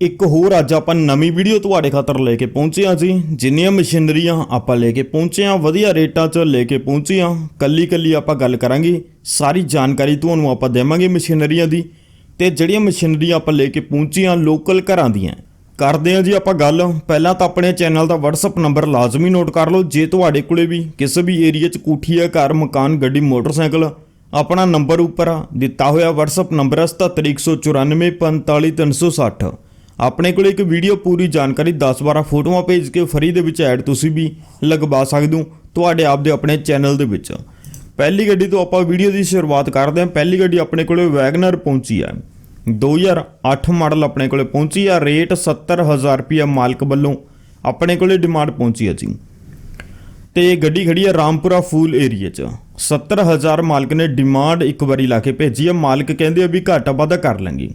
ਇੱਕ ਹੋਰ ਅੱਜ ਆਪਾਂ ਨਵੀਂ ਵੀਡੀਓ ਤੁਹਾਡੇ ਖਾਤਰ ਲੈ ਕੇ ਪਹੁੰਚੇ ਹਾਂ ਜੀ। ਜਿੰਨੀਆਂ ਮਸ਼ੀਨਰੀਆਂ ਆਪਾਂ ਲੈ ਕੇ ਪਹੁੰਚੇ ਹਾਂ, ਵਧੀਆ ਰੇਟਾਂ 'ਚ ਲੈ ਕੇ ਪਹੁੰਚੇ ਹਾਂ। ਕੱਲੀ ਕੱਲੀ ਆਪਾਂ ਗੱਲ ਕਰਾਂਗੇ। ਸਾਰੀ ਜਾਣਕਾਰੀ ਤੁਹਾਨੂੰ ਆਪਾਂ ਦੇਵਾਂਗੇ ਮਸ਼ੀਨਰੀਆਂ ਦੀ। ਤੇ ਜਿਹੜੀਆਂ ਮਸ਼ੀਨਰੀਆਂ ਆਪਾਂ ਲੈ ਕੇ ਪਹੁੰਚੇ ਹਾਂ ਲੋਕਲ ਘਰਾਂ ਦੀਆਂ। ਕਰਦੇ ਹਾਂ ਜੀ ਆਪਾਂ ਗੱਲ। ਪਹਿਲਾਂ ਤਾਂ ਆਪਣੇ ਚੈਨਲ ਦਾ WhatsApp ਨੰਬਰ ਲਾਜ਼ਮੀ ਨੋਟ ਕਰ ਲਓ। ਜੇ ਤੁਹਾਡੇ ਕੋਲੇ ਵੀ ਕਿਸੇ ਵੀ ਏਰੀਆ 'ਚ ਕੋਠੀ ਹੈ, ਘਰ, ਮਕਾਨ, ਗੱਡੀ, ਮੋਟਰਸਾਈਕਲ, ਆਪਣਾ ਨੰਬਰ ਉੱਪਰ ਦਿੱਤਾ ਹੋਇਆ WhatsApp ਨੰਬਰ ਹੈ 7714945360 ਆਪਣੇ ਕੋਲ ਇੱਕ ਵੀਡੀਓ ਪੂਰੀ ਜਾਣਕਾਰੀ 10-12 ਫੋਟੋਆਂ ਭੇਜ ਕੇ ਫਰੀ ਦੇ ਵਿੱਚ ਐਡ ਤੁਸੀਂ ਵੀ ਲਗਵਾ ਸਕਦੇ ਹੋ ਤੁਹਾਡੇ ਆਪ ਦੇ ਆਪਣੇ ਚੈਨਲ ਦੇ ਵਿੱਚ। ਪਹਿਲੀ ਗੱਡੀ ਤੋਂ ਆਪਾਂ ਵੀਡੀਓ ਦੀ ਸ਼ੁਰੂਆਤ ਕਰਦੇ ਹਾਂ। ਪਹਿਲੀ ਗੱਡੀ ਆਪਣੇ ਕੋਲੇ ਵੈਗਨਰ ਪਹੁੰਚੀ ਹੈ। 2008 ਮਾਡਲ ਆਪਣੇ ਕੋਲੇ ਪਹੁੰਚੀ ਆ ਰੇਟ 70000 ਰੁਪਿਆ ਮਾਲਕ ਵੱਲੋਂ ਆਪਣੇ ਕੋਲੇ ਡਿਮਾਂਡ ਪਹੁੰਚੀ ਹੈ ਜੀ। ਤੇ ਇਹ ਗੱਡੀ ਖੜੀ ਆ ਰਾਮਪੁਰਾ ਫੂਲ ਏਰੀਆ 'ਚ। 70000 ਮਾਲਕ ਨੇ ਡਿਮਾਂਡ ਇੱਕ ਵਾਰੀ ਲਾ ਕੇ ਭੇਜੀ ਆ ਮਾਲਕ ਕਹਿੰਦੇ ਆ ਵੀ ਘਾਟਾ ਵਾਧਾ ਕਰ ਲਾਂਗੇ।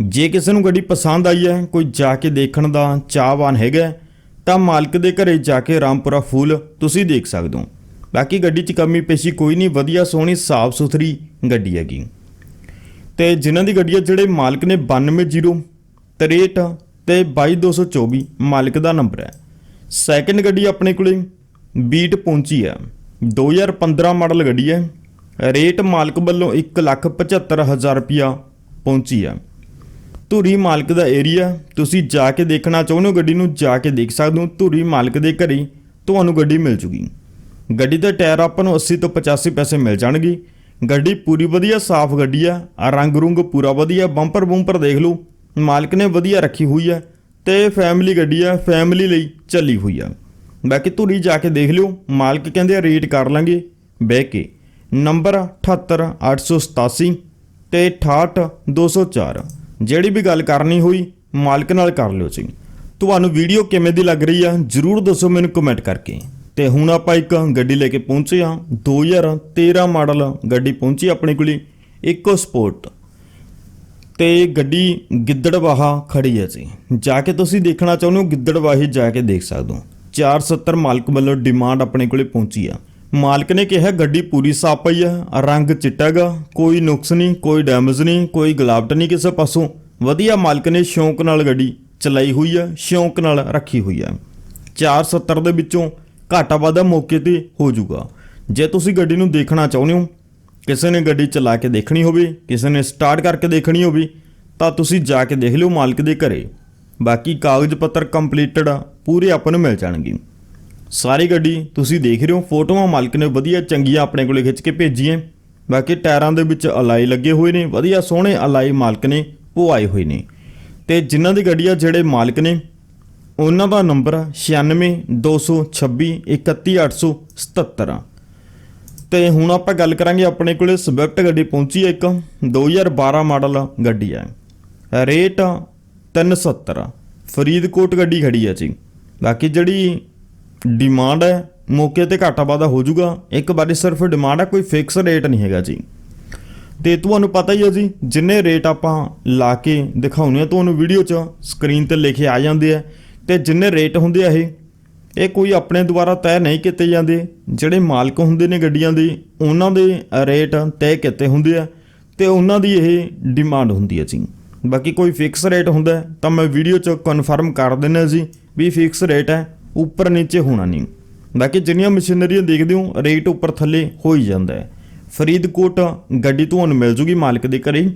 ਜੇ ਕਿਸੇ ਨੂੰ ਗੱਡੀ ਪਸੰਦ ਆਈ ਹੈ, ਕੋਈ ਜਾ ਕੇ ਦੇਖਣ ਦਾ ਚਾਹਵਾਨ ਹੈਗਾ ਤਾਂ ਮਾਲਕ ਦੇ ਘਰੇ ਜਾ ਕੇ ਰਾਮਪੁਰਾ ਫੂਲ ਤੁਸੀਂ ਦੇਖ ਸਕਦੇ ਹੋ। ਬਾਕੀ ਗੱਡੀ 'ਚ ਕਮੀ ਪੇਸ਼ੀ ਕੋਈ ਨਹੀਂ, ਵਧੀਆ ਸੋਹਣੀ ਸਾਫ਼ ਸੁਥਰੀ ਗੱਡੀ ਹੈਗੀ। ਤੇ ਜਿਨ੍ਹਾਂ ਦੀ ਗੱਡੀ ਹੈ, ਜਿਹੜੇ ਮਾਲਕ ਨੇ 9203 63 ਤੇ 22224 ਮਾਲਕ ਦਾ ਨੰਬਰ ਹੈ। ਸੈਕਿੰਡ ਗੱਡੀ ਆਪਣੇ ਕੋਲੇ ਬੀਟ ਪਹੁੰਚੀ ਹੈ। 2015 ਮਾਡਲ ਗੱਡੀ ਹੈ। ਰੇਟ ਮਾਲਕ ਵੱਲੋਂ 175000 ਰੁਪਿਆ ਪਹੁੰਚੀ ਹੈ। ਧੂਰੀ ਮਾਲਕ ਦਾ ਏਰੀਆ ਤੁਸੀਂ ਜਾ ਕੇ ਦੇਖਣਾ ਚਾਹੁੰਦੇ ਹੋ, ਗੱਡੀ ਨੂੰ ਜਾ ਕੇ ਦੇਖ ਸਕਦੇ ਹੋ, ਧੂਰੀ ਮਾਲਕ ਦੇ ਘਰੇ ਤੁਹਾਨੂੰ ਗੱਡੀ ਮਿਲ ਜੂਗੀ। ਗੱਡੀ ਦੇ ਟਾਇਰ ਆਪਾਂ ਨੂੰ 80 ਤੋਂ 85 ਪੈਸੇ ਮਿਲ ਜਾਣਗੇ। ਗੱਡੀ ਪੂਰੀ ਵਧੀਆ, ਸਾਫ਼ ਗੱਡੀ ਆ ਰੰਗ ਰੁੰਗ ਪੂਰਾ ਵਧੀਆ ਬੰਪਰ ਬੰਪਰ ਦੇਖ ਲਓ, ਮਾਲਕ ਨੇ ਵਧੀਆ ਰੱਖੀ ਹੋਈ ਆ ਤੇ ਫੈਮਿਲੀ ਗੱਡੀ ਆ ਫੈਮਿਲੀ ਲਈ ਚੱਲੀ ਹੋਈ ਆ। ਬਾਕੀ ਧੂਰੀ ਜਾ ਕੇ ਦੇਖ ਲਿਓ, ਮਾਲਕ ਕਹਿੰਦੇ ਆ ਰੇਟ ਕਰ ਲਾਂਗੇ, ਬਹਿ ਕੇ। ਨੰਬਰ 78887 ਤੇ 68204 ਜਿਹੜੀ ਵੀ ਗੱਲ ਕਰਨੀ ਹੋਈ, ਮਾਲਕ ਨਾਲ ਕਰ ਲਿਓ ਜੀ। ਤੁਹਾਨੂੰ ਵੀਡੀਓ ਕਿਵੇਂ ਦੀ ਲੱਗ ਰਹੀ ਆ, ਜਰੂਰ ਦੱਸੋ ਮੈਨੂੰ ਕਮੈਂਟ ਕਰਕੇ। ਤੇ ਹੁਣ ਆਪਾਂ ਇੱਕ ਗੱਡੀ ਲੈ ਕੇ ਪਹੁੰਚੇ ਆ 2013 ਮਾਡਲ ਗੱਡੀ ਪਹੁੰਚੀ ਆਪਣੇ ਕੋਲੇ, ਇਕੋ ਸਪੋਰਟ ਤੇ ਗੱਡੀ ਗਿੱਦੜਵਾਹਾ ਖੜੀ ਹੈ ਜੀ। ਜਾ ਕੇ ਤੁਸੀਂ ਦੇਖਣਾ ਚਾਹੁੰਦੇ ਹੋ, ਗਿੱਦੜਵਾਹੀ ਜਾ ਕੇ ਦੇਖ ਸਕਦੇ ਹੋ। 470 ਮਾਲਕ ਵੱਲੋਂ ਡਿਮਾਂਡ ਆਪਣੇ ਕੋਲੇ ਪਹੁੰਚੀ ਆ। ਮਾਲਕ ਨੇ ਕਿਹਾ, ਗੱਡੀ ਪੂਰੀ ਸਾਫ਼ ਪਈ ਆ, ਰੰਗ ਚਿੱਟਾਗਾ ਕੋਈ ਨੁਕਸ ਨਹੀਂ, ਕੋਈ ਡੈਮੇਜ ਨਹੀਂ, ਕੋਈ ਗਲਾਵਟ ਨਹੀਂ ਕਿਸੇ ਪਾਸੋਂ। ਵਧੀਆ ਮਾਲਕ ਨੇ ਸ਼ੌਂਕ ਨਾਲ ਗੱਡੀ ਚਲਾਈ ਹੋਈ ਆ, ਸ਼ੌਂਕ ਨਾਲ ਰੱਖੀ ਹੋਈ ਆ। 470 ਦੇ ਵਿੱਚੋਂ ਘਾਟਾ ਵਾਧਾ ਮੌਕੇ ਤੇ ਹੋ ਜਾਊਗਾ। ਜੇ ਤੁਸੀਂ ਗੱਡੀ ਨੂੰ ਦੇਖਣਾ ਚਾਹੁੰਦੇ ਹੋ, ਕਿਸੇ ਨੇ ਗੱਡੀ ਚਲਾ ਕੇ ਦੇਖਣੀ ਹੋਵੇ, ਕਿਸੇ ਨੇ ਸਟਾਰਟ ਕਰਕੇ ਦੇਖਣੀ ਹੋਵੇ, ਤਾਂ ਤੁਸੀਂ ਜਾ ਕੇ ਦੇਖ ਲਿਓ ਮਾਲਕ ਦੇ ਘਰੇ। ਬਾਕੀ ਕਾਗਜ਼ ਪੱਤਰ ਕੰਪਲੀਟਡ ਪੂਰੇ ਆਪਾਂ ਨੂੰ ਮਿਲ ਜਾਣਗੇ। ਸਾਰੀ ਗੱਡੀ ਤੁਸੀਂ ਦੇਖ ਰਹੇ ਹੋ, ਫੋਟੋਆਂ ਮਾਲਕ ਨੇ ਵਧੀਆ ਚੰਗੀਆਂ ਆਪਣੇ ਕੋਲੇ ਖਿੱਚ ਕੇ ਭੇਜੀਆਂ। ਬਾਕੀ ਟਾਇਰਾਂ ਦੇ ਵਿੱਚ ਅਲਾਈ ਲੱਗੇ ਹੋਏ ਨੇ, ਵਧੀਆ ਸੋਹਣੇ ਅਲਾਈ ਮਾਲਕ ਨੇ ਪਵਾਏ ਹੋਏ ਨੇ। ਤੇ ਜਿਨ੍ਹਾਂ ਦੀ ਗੱਡੀ ਆ ਜਿਹੜੇ ਮਾਲਕ ਨੇ, ਉਹਨਾਂ ਦਾ ਨੰਬਰ 96 226 31877 ਤੇ ਹੁਣ ਆਪਾਂ ਗੱਲ ਕਰਾਂਗੇ ਆਪਣੇ ਕੋਲੇ ਸਵਿਫਟ ਗੱਡੀ ਪਹੁੰਚੀ ਹੈ ਇੱਕ 2012 ਮਾਡਲ ਗੱਡੀ ਹੈ ਰੇਟ 370 ਫਰੀਦਕੋਟ ਗੱਡੀ ਖੜੀ ਹੈ ਜੀ। ਬਾਕੀ ਜਿਹੜੀ ਡਿਮਾਂਡ ਹੈ, ਮੌਕੇ ਤੇ ਘਾਟਾ ਵਾਧਾ ਹੋ ਜਾਊਗਾ। ਇੱਕ ਵਾਰੀ ਸਿਰਫ ਡਿਮਾਂਡ ਹੈ, ਕੋਈ ਫਿਕਸ ਰੇਟ ਨਹੀਂ ਹੈਗਾ ਜੀ। ਤੇ ਤੁਹਾਨੂੰ ਪਤਾ ਹੀ ਹੈ ਜੀ, ਜਿੰਨੇ ਰੇਟ ਆਪਾਂ ਲਾ ਕੇ ਦਿਖਾਉਨੇ ਆ ਤੁਹਾਨੂੰ ਵੀਡੀਓ 'ਚ ਸਕਰੀਨ ਤੇ ਲਿਖੇ ਆ ਜਾਂਦੇ ਆ। ਤੇ ਜਿੰਨੇ ਰੇਟ ਹੁੰਦੇ ਆ ਇਹ ਇਹ ਕੋਈ ਆਪਣੇ ਦੁਆਰਾ ਤੈਅ ਨਹੀਂ ਕੀਤੇ ਜਾਂਦੇ। ਜਿਹੜੇ ਮਾਲਕ ਹੁੰਦੇ ਨੇ ਗੱਡੀਆਂ ਦੇ, ਉਹਨਾਂ ਦੇ ਰੇਟ ਤੈਅ ਕੀਤੇ ਹੁੰਦੇ ਆ। ਤੇ ਉਹਨਾਂ ਦੀ ਇਹ ਡਿਮਾਂਡ ਹੁੰਦੀ ਹੈ ਜੀ। ਬਾਕੀ ਕੋਈ ਫਿਕਸ ਰੇਟ ਹੁੰਦਾ, ਤਾਂ ਮੈਂ ਵੀਡੀਓ 'ਚ ਕਨਫਰਮ ਕਰ ਦਿੰਦਾ ਜੀ ਵੀ ਫਿਕਸ ਰੇਟ ਹੈ। ਉੱਪਰ ਨੀਚੇ ਹੋਣਾ ਨਹੀਂ। ਬਾਕੀ ਜਿੰਨੀਆਂ ਮਸ਼ੀਨਰੀਆਂ ਦੇਖਦੇ ਹੋ, ਰੇਟ ਉੱਪਰ ਥੱਲੇ ਹੋ ਹੀ ਜਾਂਦਾ ਹੈ। ਫਰੀਦਕੋਟ ਗੱਡੀ ਤੁਹਾਨੂੰ ਮਿਲ ਜੂਗੀ ਮਾਲਕ ਦੇ ਘਰੇ।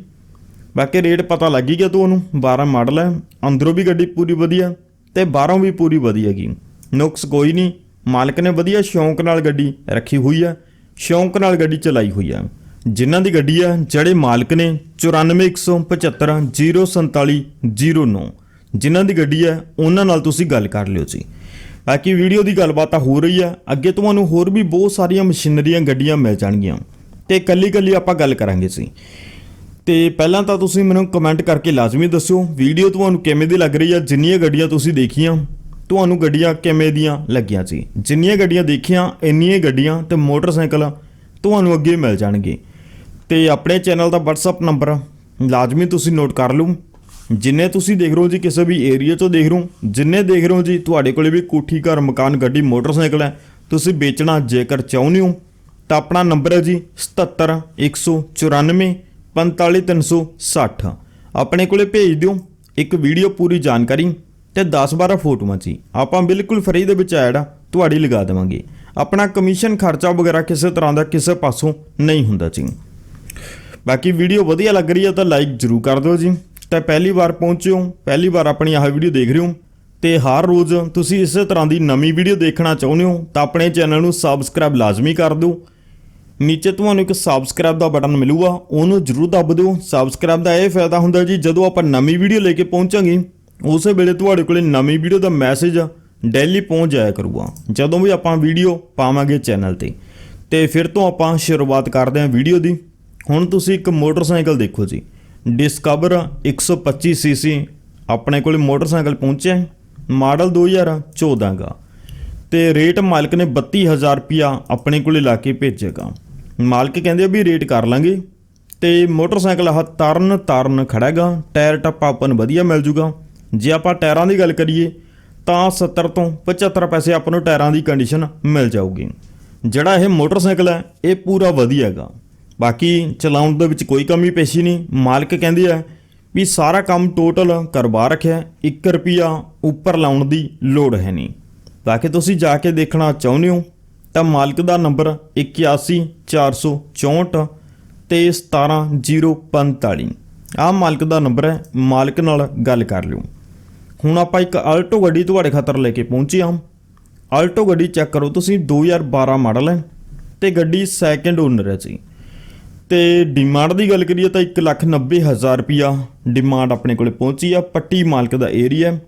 ਬਾਕੀ ਰੇਟ ਪਤਾ ਲੱਗ ਹੀ ਗਿਆ ਤੁਹਾਨੂੰ 12 ਮਾਡਲ ਹੈ, ਅੰਦਰੋਂ ਵੀ ਗੱਡੀ ਪੂਰੀ ਵਧੀਆ ਤੇ ਬਾਹਰੋਂ ਵੀ ਪੂਰੀ ਵਧੀਆ ਹੈਗੀ। ਨੁਕਸ ਕੋਈ ਨਹੀਂ, ਮਾਲਕ ਨੇ ਵਧੀਆ ਸ਼ੌਂਕ ਨਾਲ ਗੱਡੀ ਰੱਖੀ ਹੋਈ ਆ ਸ਼ੌਂਕ ਨਾਲ ਗੱਡੀ ਚਲਾਈ ਹੋਈ ਆ ਜਿਨ੍ਹਾਂ ਦੀ ਗੱਡੀ ਆ ਜਿਹੜੇ ਮਾਲਕ ਨੇ 9417504709 ਜਿਨ੍ਹਾਂ ਦੀ ਗੱਡੀ ਆ ਉਹਨਾਂ ਨਾਲ ਤੁਸੀਂ ਗੱਲ ਕਰ ਲਿਓ ਜੀ। ਬਾਕੀ ਵੀਡੀਓ ਦੀ ਗੱਲਬਾਤ ਤਾਂ ਹੋ ਰਹੀ ਆ। ਅੱਗੇ ਤੁਹਾਨੂੰ ਹੋਰ ਵੀ ਬਹੁਤ ਸਾਰੀਆਂ ਮਸ਼ੀਨਰੀਆਂ, ਗੱਡੀਆਂ ਮਿਲ ਜਾਣਗੀਆਂ। ਤੇ ਕੱਲੀ ਕੱਲੀ ਆਪਾਂ ਗੱਲ ਕਰਾਂਗੇ ਸੀ। ਤੇ ਪਹਿਲਾਂ ਤਾਂ ਤੁਸੀਂ ਮੈਨੂੰ ਕਮੈਂਟ ਕਰਕੇ ਲਾਜ਼ਮੀ ਦੱਸਿਓ, ਵੀਡੀਓ ਤੁਹਾਨੂੰ ਕਿਵੇਂ ਦੀ ਲੱਗ ਰਹੀ ਆ? ਜਿੰਨੀਆਂ ਗੱਡੀਆਂ ਤੁਸੀਂ ਦੇਖੀਆਂ, ਤੁਹਾਨੂੰ ਗੱਡੀਆਂ ਕਿਵੇਂ ਦੀਆਂ ਲੱਗੀਆਂ ਸੀ? ਜਿੰਨੀਆਂ ਗੱਡੀਆਂ ਦੇਖੀਆਂ, ਇੰਨੀਆਂ ਗੱਡੀਆਂ ਤੇ ਮੋਟਰਸਾਈਕਲ ਤੁਹਾਨੂੰ ਅੱਗੇ ਮਿਲ ਜਾਣਗੇ। ਤੇ ਆਪਣੇ ਚੈਨਲ ਦਾ WhatsApp ਨੰਬਰ ਲਾਜ਼ਮੀ ਤੁਸੀਂ ਨੋਟ ਕਰ ਲਓ। ਜਿੰਨੇ ਤੁਸੀਂ ਦੇਖ ਰਹੇ ਹੋ ਜੀ ਕਿਸੇ ਵੀ ਏਰੀਆ 'ਚੋਂ ਦੇਖ ਰਹੇ ਹੋ, ਜਿੰਨੇ ਦੇਖ ਰਹੇ ਹੋ ਜੀ, ਤੁਹਾਡੇ ਕੋਲੇ ਵੀ ਕੋਠੀ, ਘਰ, ਮਕਾਨ, ਗੱਡੀ, ਮੋਟਰਸਾਈਕਲ ਹੈ, ਤੁਸੀਂ ਵੇਚਣਾ ਜੇਕਰ ਚਾਹੁੰਦੇ ਹੋ, ਤਾਂ ਆਪਣਾ ਨੰਬਰ ਹੈ ਜੀ 77 194 45360 ਆਪਣੇ ਕੋਲੇ ਭੇਜ ਦਿਓ, ਇੱਕ ਵੀਡੀਓ ਪੂਰੀ ਜਾਣਕਾਰੀ ਤੇ 10-12 ਫੋਟੋਆਂ ਜੀ। ਆਪਾਂ ਬਿਲਕੁਲ ਫਰੀ ਦੇ ਵਿੱਚ ਐਡ ਤੁਹਾਡੀ ਲਗਾ ਦੇਵਾਂਗੇ। ਆਪਣਾ ਕਮਿਸ਼ਨ ਖਰਚਾ ਵਗੈਰਾ ਕਿਸੇ ਤਰ੍ਹਾਂ ਦਾ ਕਿਸੇ ਪਾਸੋਂ ਨਹੀਂ ਹੁੰਦਾ ਜੀ। ਬਾਕੀ ਵੀਡੀਓ ਵਧੀਆ ਲੱਗ ਰਹੀ ਹੈ ਤਾਂ ਲਾਈਕ ਜਰੂਰ ਕਰ ਦਿਓ ਜੀ। ਤਾਂ ਪਹਿਲੀ ਵਾਰ ਪਹੁੰਚੇ ਹੋ, ਪਹਿਲੀ ਵਾਰ ਆਪਣੀ ਆਹ ਵੀਡੀਓ ਦੇਖ ਰਹੇ ਹੋ ਤੇ ਹਰ ਰੋਜ਼ ਤੁਸੀਂ ਇਸੇ ਤਰ੍ਹਾਂ ਦੀ ਨਵੀਂ ਵੀਡੀਓ ਦੇਖਣਾ ਚਾਹੁੰਦੇ ਹੋ ਤਾਂ ਆਪਣੇ ਚੈਨਲ ਨੂੰ ਸਬਸਕ੍ਰਾਈਬ ਲਾਜ਼ਮੀ ਕਰ ਦਿਓ। ਨੀਚੇ ਤੁਹਾਨੂੰ ਇੱਕ ਸਬਸਕ੍ਰਾਈਬ ਦਾ ਬਟਨ ਮਿਲੂਗਾ, ਉਹਨੂੰ ਜਰੂਰ ਦੱਬ ਦਿਓ। ਸਬਸਕ੍ਰਾਈਬ ਦਾ ਇਹ ਫਾਇਦਾ ਹੁੰਦਾ ਜੀ, ਜਦੋਂ ਆਪਾਂ ਨਵੀਂ ਵੀਡੀਓ ਲੈ ਕੇ ਪਹੁੰਚਾਂਗੇ, ਉਸੇ ਵੇਲੇ ਤੁਹਾਡੇ ਕੋਲੇ ਨਵੀਂ ਵੀਡੀਓ ਦਾ ਮੈਸੇਜ ਡੇਲੀ ਪਹੁੰਚ ਜਾਇਆ ਕਰੂਗਾ। ਜਦੋਂ ਵੀ ਆਪਾਂ ਵੀਡੀਓ ਪਾਵਾਂਗੇ ਚੈਨਲ ਤੇ। ਤੇ ਫਿਰ ਤੋਂ ਆਪਾਂ ਸ਼ੁਰੂਆਤ ਕਰਦੇ ਹਾਂ ਵੀਡੀਓ ਦੀ। ਹੁਣ ਤੁਸੀਂ ਇੱਕ ਮੋਟਰਸਾਈਕਲ ਦੇਖੋ ਜੀ। ਡਿਸਕਵਰ 125 ਸੀਸੀ ਆਪਣੇ ਕੋਲ ਮੋਟਰਸਾਈਕਲ ਪਹੁੰਚਿਆ ਹੈ। ਮਾਡਲ 2014 ਦਾ ਤੇ ਰੇਟ ਮਾਲਕ ਨੇ 32000 ਰੁਪਿਆ ਆਪਣੇ ਕੋਲੇ ਲਾ ਕੇ ਭੇਜੇਗਾ ਮਾਲਕ ਕਹਿੰਦੇ ਵੀ ਰੇਟ ਕਰ ਲਾਂਗੇ। ਤੇ ਮੋਟਰਸਾਈਕਲ ਆਹ ਤਰਨ ਤਰਨ ਖੜਾਗਾ ਟਾਇਰ ਟੱਪਾ ਆਪਾਂ ਨੂੰ ਵਧੀਆ ਮਿਲ ਜੂਗਾ। ਜੇ ਆਪਾਂ ਟਾਇਰਾਂ ਦੀ ਗੱਲ ਕਰੀਏ, ਤਾਂ 70 ਤੋਂ 75 ਪੈਸੇ ਆਪਾਂ ਨੂੰ ਟਾਇਰਾਂ ਦੀ ਕੰਡੀਸ਼ਨ ਮਿਲ ਜਾਊਗੀ। ਜਿਹੜਾ ਇਹ ਮੋਟਰਸਾਈਕਲ ਹੈ, ਇਹ ਪੂਰਾ ਵਧੀਆ ਹੈਗਾ ਬਾਕੀ ਚਲਾਉਣ ਦੇ ਵਿੱਚ ਕੋਈ ਕਮੀ ਪੇਸ਼ੀ ਨਹੀਂ। ਮਾਲਕ ਕਹਿੰਦੇ ਆ ਵੀ ਸਾਰਾ ਕੰਮ ਟੋਟਲ ਕਰਵਾ ਰੱਖਿਆ 1 ਰੁਪਿਆ ਉੱਪਰ ਲਾਉਣ ਦੀ ਲੋੜ ਹੈ ਨਹੀਂ। ਬਾਕੀ ਤੁਸੀਂ ਜਾ ਕੇ ਦੇਖਣਾ ਚਾਹੁੰਦੇ ਹੋ ਤਾਂ ਮਾਲਕ ਦਾ ਨੰਬਰ 81464 ਤੇ 17045 ਆਹ ਮਾਲਕ ਦਾ ਨੰਬਰ ਹੈ। ਮਾਲਕ ਨਾਲ ਗੱਲ ਕਰ ਲਿਓ। ਹੁਣ ਆਪਾਂ ਇੱਕ ਆਲਟੋ ਗੱਡੀ ਤੁਹਾਡੇ ਖਾਤਰ ਲੈ ਕੇ ਪਹੁੰਚੇ ਹਾਂ। ਆਲਟੋ ਗੱਡੀ ਚੈੱਕ ਕਰੋ ਤੁਸੀਂ। 2012 ਮਾਡਲ ਹੈ ਤੇ ਗੱਡੀ ਸੈਕੰਡ ਓਨਰ ਹੈ ਜੀ। ਤੇ ਡਿਮਾਂਡ ਦੀ ਗੱਲ ਕਰੀਏ ਤਾਂ 190000 ਰੁਪਿਆ ਡਿਮਾਂਡ ਆਪਣੇ ਕੋਲੇ ਪਹੁੰਚੀ ਆ, ਪੱਟੀ ਮਾਲਕ ਦਾ ਏਰੀਆ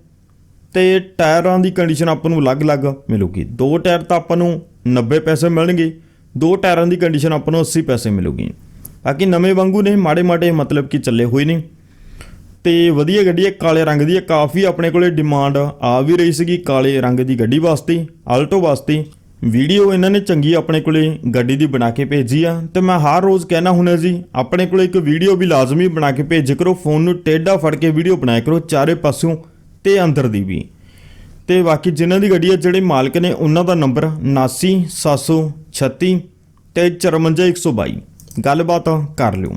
ਤੇ ਟਾਇਰਾਂ ਦੀ ਕੰਡੀਸ਼ਨ ਆਪਾਂ ਨੂੰ ਅਲੱਗ-ਅਲੱਗ ਮਿਲੂਗੀ। ਦੋ ਟਾਇਰ ਤਾਂ ਆਪਾਂ ਨੂੰ 90 ਪੈਸੇ ਮਿਲਣਗੇ, ਦੋ ਟਾਇਰਾਂ ਦੀ ਕੰਡੀਸ਼ਨ ਆਪਾਂ ਨੂੰ 80 ਪੈਸੇ ਮਿਲੂਗੀ। ਬਾਕੀ ਨਵੇਂ ਵਾਂਗੂ ਨੇ, ਮਾੜੇ-ਮਾੜੇ ਮਤਲਬ ਕਿ ਚੱਲੇ ਹੋਏ ਨੇ। ਤੇ ਵਧੀਆ ਗੱਡੀ ਹੈ, ਕਾਲੇ ਰੰਗ ਦੀ ਹੈ, ਕਾਫੀ ਆਪਣੇ ਕੋਲੇ ਡਿਮਾਂਡ ਆ ਵੀ ਰਹੀ ਸੀਗੀ ਕਾਲੇ ਰੰਗ ਦੀ ਗੱਡੀ ਵਾਸਤੇ ਆਲਟੋ ਵਾਸਤੇ। ਵੀਡੀਓ ਇਹਨਾਂ ਨੇ ਚੰਗੀ ਆਪਣੇ ਕੋਲੇ ਗੱਡੀ ਦੀ ਬਣਾ ਕੇ ਭੇਜੀ ਆ ਤੇ ਮੈਂ ਹਰ ਰੋਜ਼ ਕਹਿਣਾ ਹੁੰਦਾ ਜੀ, ਆਪਣੇ ਕੋਲੇ ਇੱਕ ਵੀਡੀਓ ਵੀ ਲਾਜ਼ਮੀ ਬਣਾ ਕੇ ਭੇਜ ਕਰੋ, ਫੋਨ ਨੂੰ ਟੇਢਾ ਫੜ ਕੇ ਵੀਡੀਓ ਬਣਾਇਆ ਕਰੋ, ਚਾਰੇ ਪਾਸਿਓਂ ਤੇ ਅੰਦਰ ਦੀ ਵੀ। ਤੇ ਬਾਕੀ ਜਿਨ੍ਹਾਂ ਦੀ ਗੱਡੀ ਆ, ਜਿਹੜੇ ਮਾਲਕ ਨੇ ਉਹਨਾਂ ਦਾ ਨੰਬਰ 79736 ਤੇ 54122 ਗੱਲਬਾਤ ਕਰ ਲਿਓ।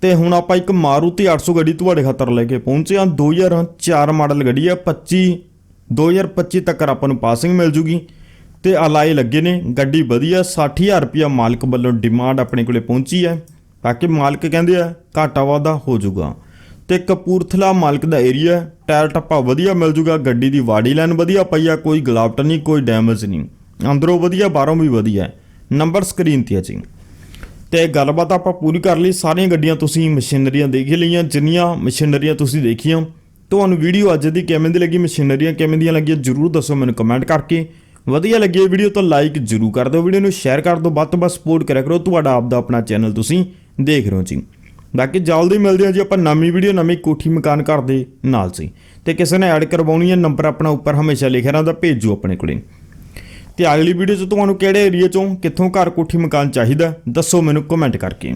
ਤੇ ਹੁਣ ਆਪਾਂ ਇੱਕ ਮਾਰੂਤੀ 800 ਗੱਡੀ ਤੁਹਾਡੇ ਖਾਤਰ ਲੈ ਕੇ ਪਹੁੰਚੇ ਹਾਂ। 2004 ਮਾਡਲ ਗੱਡੀ ਹੈ 25 2025 ਤੱਕ ਆਪਾਂ ਨੂੰ ਪਾਸਿੰਗ ਮਿਲ ਜੂਗੀ। ਤੇ ਅਲਾਈ ਲੱਗੇ ਨੇ। ਗੱਡੀ ਵਧੀਆ 60000 ਰੁਪਿਆ ਮਾਲਕ ਵੱਲੋਂ ਡਿਮਾਂਡ ਆਪਣੇ ਕੋਲੇ ਪਹੁੰਚੀ ਹੈ। ਬਾਕੀ ਮਾਲਕ ਕਹਿੰਦੇ ਆ, ਘਾਟਾ ਵਾਧਾ ਹੋ ਜਾਊਗਾ। ਤੇ ਕਪੂਰਥਲਾ ਮਾਲਕ ਦਾ ਏਰੀਆ ਟਾਇਰ ਟੱਪਾ ਵਧੀਆ ਮਿਲ ਜੂਗਾ ਗੱਡੀ ਦੀ ਵਾੜੀ ਲਾਈਨ ਵਧੀਆ ਪਈ ਆ, ਕੋਈ ਗਲਾਵਟ ਨਹੀਂ, ਕੋਈ ਡੈਮੇਜ ਨਹੀਂ। ਅੰਦਰੋਂ ਵਧੀਆ, ਬਾਹਰੋਂ ਵੀ ਵਧੀਆ ਨੰਬਰ ਸਕਰੀਨ ਤੇ ਹੈ ਜੀ। ਤੇ ਗੱਲਬਾਤ ਆਪਾਂ ਪੂਰੀ ਕਰ ਲਈ। ਸਾਰੀਆਂ ਗੱਡੀਆਂ ਤੁਸੀਂ ਮਸ਼ੀਨਰੀਆਂ ਦੇਖ ਹੀ ਲਈਆਂ, ਜਿੰਨੀਆਂ ਮਸ਼ੀਨਰੀਆਂ ਤੁਸੀਂ ਦੇਖੀਆਂ। ਤੁਹਾਨੂੰ ਵੀਡੀਓ ਅੱਜ ਦੀ ਕਿਵੇਂ ਦੀ ਲੱਗੀ, ਮਸ਼ੀਨਰੀਆਂ ਕਿਵੇਂ ਦੀਆਂ ਲੱਗੀਆਂ, ਜਰੂਰ ਦੱਸੋ ਮੈਨੂੰ ਕਮੈਂਟ ਕਰਕੇ। ਵਧੀਆ ਲੱਗੀ ਵੀਡੀਓ ਤਾਂ ਲਾਈਕ ਜਰੂਰ ਕਰ ਦਿਓ। ਵੀਡੀਓ ਨੂੰ ਸ਼ੇਅਰ ਕਰ ਦਿਓ। ਵੱਧ ਤੋਂ ਵੱਧ ਸਪੋਰਟ ਕਰਿਆ ਕਰੋ। ਤੁਹਾਡਾ ਆਪਦਾ ਆਪਣਾ ਚੈਨਲ ਤੁਸੀਂ ਦੇਖ ਰਹੇ ਹੋ ਜੀ। ਬਾਕੀ ਜਲਦੀ ਮਿਲਦੇ ਹਾਂ ਜੀ ਆਪਾਂ ਨਵੀਂ ਵੀਡੀਓ ਨਵੀਂ ਕੋਠੀ ਮਕਾਨ ਘਰ ਦੇ ਨਾਲ ਸੀ ਤੇ ਕਿਸੇ ਨੇ ਐਡ ਕਰਵਾਉਣੀ ਹੈ ਨੰਬਰ ਆਪਣਾ ਉੱਪਰ ਹਮੇਸ਼ਾ ਲਿਖਿਆ ਰਹਿੰਦਾ, ਭੇਜੋ ਆਪਣੇ ਕੋਲੇ। ਤੇ ਅਗਲੀ ਵੀਡੀਓ 'ਚ ਤੁਹਾਨੂੰ ਕਿਹੜੇ ਏਰੀਆ 'ਚੋਂ ਕਿੱਥੋਂ ਘਰ ਕੋਠੀ ਮਕਾਨ ਚਾਹੀਦਾ, ਦੱਸੋ ਮੈਨੂੰ ਕਮੈਂਟ ਕਰਕੇ।